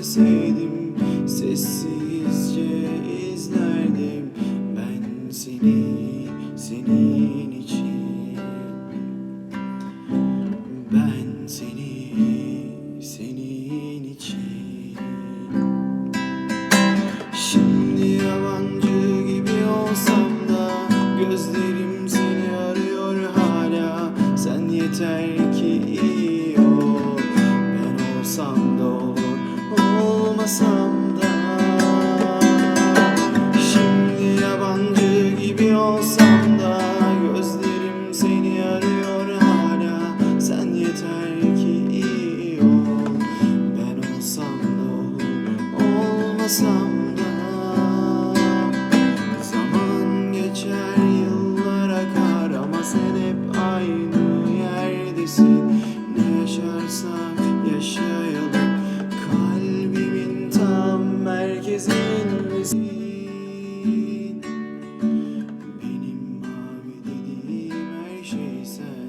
bilseydim Sessizce izlerdim Ben seni, senin için. Ben seni, senin için. Şimdi yabancı gibi olsam da Gözlerim seni arıyor hala. Sen yeter ki iyi ol Ben olsam olmasam da Şimdi yabancı gibi olsam da Gözlerim seni arıyor hala. Sen yeter ki iyi ol. Ben olsam da olur olmasam da. Zaman geçer yıllar akar Ama sen hep aynı yerdesin reason.